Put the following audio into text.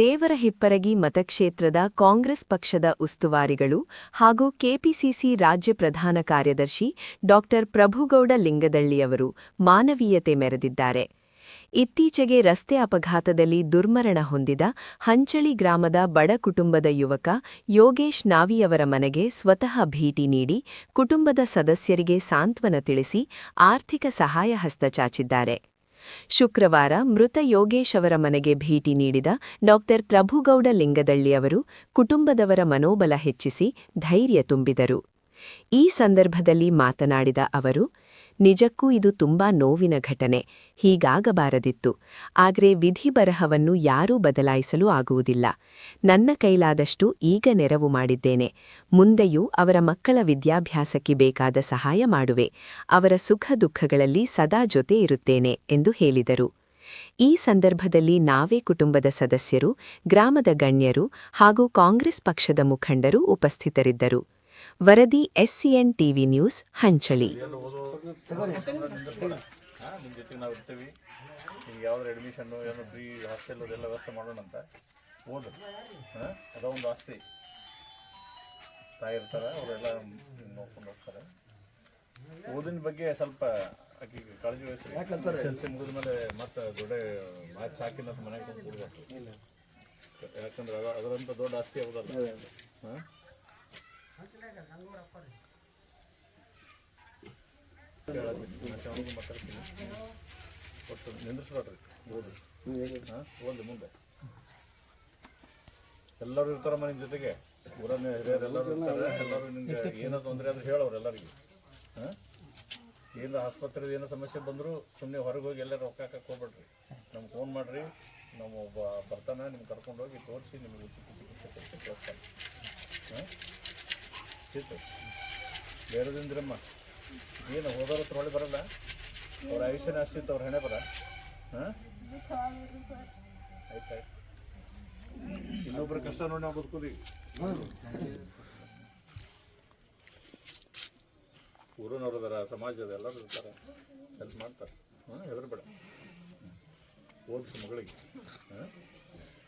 ದೇವರ ಹಿಪ್ಪರಗಿ ಮತಕ್ಷೇತ್ರದ ಕಾಂಗ್ರೆಸ್ ಪಕ್ಷದ ಉಸ್ತುವಾರಿಗಳು ಹಾಗೂ ಕೆಪಿಸಿಸಿ ರಾಜ್ಯ ಪ್ರಧಾನ ಕಾರ್ಯದರ್ಶಿ ಡಾ. ಪ್ರಭುಗೌಡ ಲಿಂಗದಳ್ಳಿಯವರು ಮಾನವೀಯತೆ ಮೆರೆದಿದ್ದಾರೆ. ಇತ್ತೀಚೆಗೆ ರಸ್ತೆ ಅಪಘಾತದಲ್ಲಿ ದುರ್ಮರಣ ಹೊಂದಿದ ಹಂಚಳಿ ಗ್ರಾಮದ ಬಡ ಕುಟುಂಬದ ಯುವಕ ಯೋಗೇಶ್ ನಾವಿಯವರ ಮನೆಗೆ ಸ್ವತಃ ಭೇಟಿ ನೀಡಿ ಕುಟುಂಬದ ಸದಸ್ಯರಿಗೆ ಸಾಂತ್ವನ ತಿಳಿಸಿ ಆರ್ಥಿಕ ಸಹಾಯ ಹಸ್ತ ಚಾಚಿದ್ದಾರೆ. ಶುಕ್ರವಾರ ಮೃತ ಯೋಗೇಶ್ ಅವರ ಮನೆಗೆ ಭೇಟಿ ನೀಡಿದ ಡಾಕ್ಟರ್ ಪ್ರಭುಗೌಡ ಲಿಂಗದಳ್ಳಿ ಅವರು ಕುಟುಂಬದವರ ಮನೋಬಲ ಹೆಚ್ಚಿಸಿ ಧೈರ್ಯ ತುಂಬಿದರು. ಈ ಸಂದರ್ಭದಲ್ಲಿ ಮಾತನಾಡಿದ ಅವರು ನಿಜಕ್ಕೂ ಇದು ತುಂಬಾ ನೋವಿನ ಘಟನೆ, ಹೀಗಾಗಬಾರದಿತ್ತು. ಆದರೆ ವಿಧಿಬರಹವನ್ನು ಯಾರೂ ಬದಲಾಯಿಸಲು ಆಗುವುದಿಲ್ಲ. ನನ್ನ ಕೈಲಾದಷ್ಟು ಈಗ ನೆರವು ಮಾಡಿದ್ದೇನೆ. ಮುಂದೆಯೂ ಅವರ ಮಕ್ಕಳ ವಿದ್ಯಾಭ್ಯಾಸಕ್ಕೆ ಬೇಕಾದ ಸಹಾಯ ಮಾಡುವೆ. ಅವರ ಸುಖ ದುಃಖಗಳಲ್ಲಿ ಸದಾ ಜೊತೆ ಇರುತ್ತೇನೆ ಎಂದು ಹೇಳಿದರು. ಈ ಸಂದರ್ಭದಲ್ಲಿ ನಾವೇ ಕುಟುಂಬದ ಸದಸ್ಯರು, ಗ್ರಾಮದ ಗಣ್ಯರು ಹಾಗೂ ಕಾಂಗ್ರೆಸ್ ಪಕ್ಷದ ಮುಖಂಡರು ಉಪಸ್ಥಿತರಿದ್ದರು. ವರದಿ ಎಸ್ಸಿಎನ್ ಟಿವಿ ನ್ಯೂಸ್ ಹಂಚಳಿ ನಿಮ್ಮ ಜೊತೆಗೆ ನಾವು ಇರ್ತೀವಿ ನಿಮ್ಗೆ ಯಾವ್ದಾರು ಅಡ್ಮಿಷನ್ನು ಏನೋ ಫ್ರೀ ಹಾಸ್ಟೆಲ್ ಅದೆಲ್ಲ ವ್ಯವಸ್ಥೆ ಮಾಡೋಣ ಅಂತ ಓದು ಹಾಂ ಅದೋ ಒಂದು ಆಸ್ತಿ ತಾಯಿ ಇರ್ತಾರೆ ಅವರೆಲ್ಲ ನೋಡ್ಕೊಂಡು ಹೋಗ್ತಾರೆ ಓದಿನ ಬಗ್ಗೆ ಸ್ವಲ್ಪ ಆಕಿಗೆ ಕಾಳಜಿ ವಹಿಸ್ರಿ. ಎಸ್ ಎಲ್ ಮುಗಿದ ಮೇಲೆ ಮತ್ತೆ ದೊಡ್ಡ ಮ್ಯಾಚ್ ಹಾಕಿಲ್ಲ ಮನೆಗೆ ಬಂದು ಕೊಡ್ಬೇಕು ಯಾಕಂದ್ರೆ ಅದ ಅದರಂತ ದೊಡ್ಡ ಆಸ್ತಿ ಯಾವುದಲ್ಲ? ಹಾಂ? ಒಟ್ಟು ಹಾಂ ಮುಂದೆ ಎಲ್ಲರೂ ಇರ್ತಾರಮ್ಮ ನಿಮ್ಮ ಜೊತೆಗೆ. ಊರನ್ನ ಹಿರಿಯರು ಎಲ್ಲರೂ ಇರ್ತಾರೆ, ಎಲ್ಲರೂ ನಿಮ್ಗೆ ಏನೋ ತೊಂದರೆ ಅಂದ್ರೆ ಹೇಳೋರು ಎಲ್ಲರಿಗೆ. ಹಾಂ? ಏನು ಆಸ್ಪತ್ರೆದು ಏನೋ ಸಮಸ್ಯೆ ಬಂದರೂ ಸುಮ್ಮನೆ ಹೊರಗೆ ಹೋಗಿ ಎಲ್ಲರೂ ರೊಕ್ಕ ಹಾಕಕ್ಕೆ ಹೋಗ್ಬೇಡ್ರಿ. ನಮ್ಗೆ ಫೋನ್ ಮಾಡಿರಿ, ನಮ್ಮ ಒಬ್ಬ ಬರ್ತಾನೆ, ನಿಮ್ಗೆ ಕರ್ಕೊಂಡು ಹೋಗಿ ತೋರಿಸಿ ನಿಮಗೆ ಚಿಕಿತ್ಸೆ ಕಳಿಸ್ತಾನೆ ಹಾಂ? ಆಯ್ತು ಬೇರೆದಿಂದ್ರಮ್ಮ ಏನು ಹೋದವ್ರ ಹತ್ರ ಬರಲ್ಲ. ಅವ್ರ ಆಯುಷ್ಯನ ಅಷ್ಟಿತ್ತು ಅವ್ರ ಹೆಣೆ ಬರ. ಹಾಂ? ಇನ್ನೊಬ್ಬರ ಕಷ್ಟ ನೋಡಿ ನಾವು ಬದುಕೋದಿ ಊರಿನವ್ರು ಅದಾರ ಸಮಾಜದ ಎಲ್ಲರೂ ಇರ್ತಾರೆ. ಹೆಲ್ಪ್ ಮಾಡ್ತಾರೆ. ಹಾಂ, ಹೆದರ್ಬೇಡ. ಓದಿಸು ಮಗಳಿಗೆ. ಹಾಂ?